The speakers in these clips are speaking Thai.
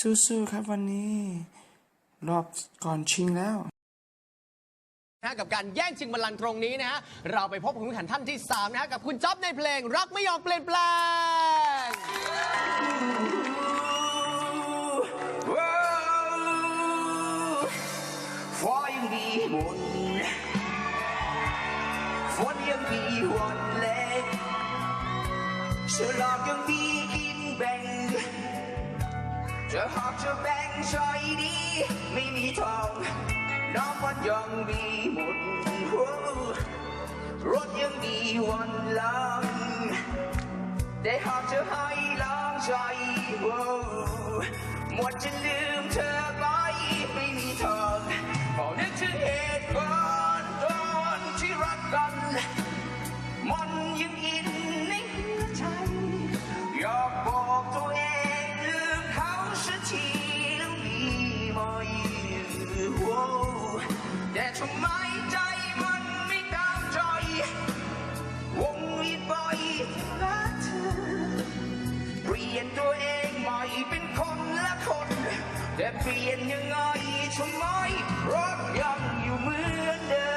สู้ๆครับวันนี้ รอบก่อนชิงแล้วนะฮะกับการแย่งชิงบัลลังก์ตรงนี้นะฮะเราไปพบกับผู้แข่งขันท่านที่ 3 นะฮะกับคุณจ๊อบในเพลง รักไม่ยอมเปลี่ยนแปลงฟ้ายังมีมนฝนยังมีวันเล็กฉลากยังมีกินแบ่ง จะหากจะแบ่งใช้ดี ไม่มีทอง น้ำมันยังมีหมดโอ้รถยังมีวันลังแต่หากจะให้ล้างใจโอ้หมดจะลืมเธอไปไม่มีทางพอนึกถึงเหตุการณ์ตอนที่รักกัน ทำไมใจมันไม่ตามใจวงเวียนไปรักเธอเปลี่ยนตัวเองใหม่เป็นคนละคน แต่เปลี่ยนยังไงทำไมรักยังอยู่เหมือนเดิม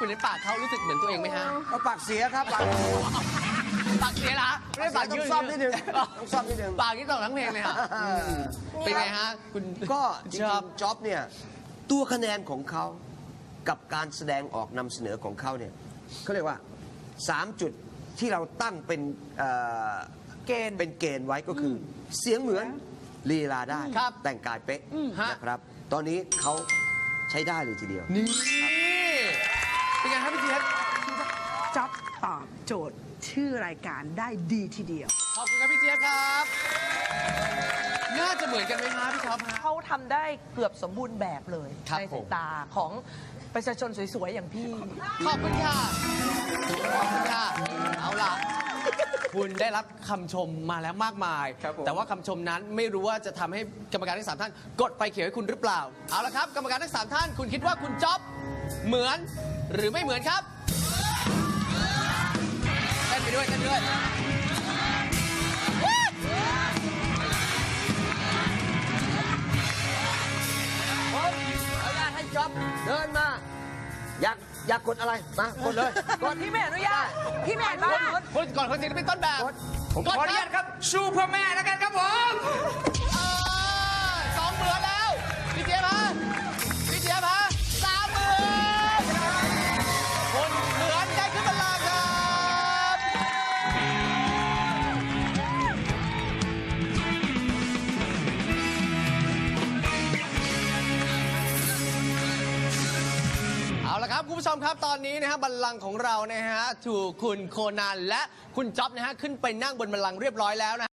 คุณในปากเขารู้สึกเหมือนตัวเองไหมฮะเอาปากเสียครับปากปากเสียละไม่ได้ปากต้อยืงดซ่อมนิดนึงต้องซ่อมนิดนึงปากนี่ตลอดทั้งเพลงเลยฮะเป็นไงฮะคุณก็จริชงอบๆจ็อบเนี่ยตัวคะแนนของเขากับการแสดงออกนำเสนอของเขาเนี่ยเขาเรียกว่า 3 จุดที่เราตั้งเป็นเอ่อเกณฑ์เป็นเกณฑ์ไว้ก็คืออเสียงเหมือนลีลาได้ครับแต่งกายเป๊ะฮะนะครับ ตอนนี้เขาใช้ได้เลยทีเดียวนี่ เป็นไงครับพี่เจี๊ยบจ๊อบตอบโจทย์ชื่อรายการได้ดีทีเดียว ขอบคุณครับพี่เจี๊ยบครับ น่าจะเหมือนกันไหมฮะพี่ช็อปฮะ เขาทำได้เกือบสมบูรณ์แบบเลย ครับในผสายมตาของประชาชนสวย ๆ อย่างพี่ ขอบคุณค่ะ ขอบคุณค่ะ เอาล่ะ คุณได้รับคำชมมาแล้วมากมาย ครับผม แต่ว่าคำชมนั้นไม่รู้ว่าจะทำให้กรรมการทั้งสามท่าน กดไฟเขียวให้คุณหรือเปล่า เอาละครับ กรรมการทั้งสามท่าน คุณคิดว่าคุณจ๊อบเหมือน หรือไม่เหมือนครับเต้นไปด้วยเต้นไปด้วยผมอนุญาตให้จ็อบเดินมา อยากอยากกดอะไร มากดเลยกดพี่ไม่อนุญาตพี่ไม่อนุญาตคุณก่อนคนศิลปินต้นแบบกดผมกดขออนุญาตครับสู้เพื่อแม่แล้วกันครับผม ละครับคุณผู้ชมครับตอนนี้นะฮะบัลลังก์ของเรานะฮะถูกคุณโคนันและคุณจ๊อบนะฮะขึ้นไปนั่งบนบัลลังก์เรียบร้อยแล้วนะ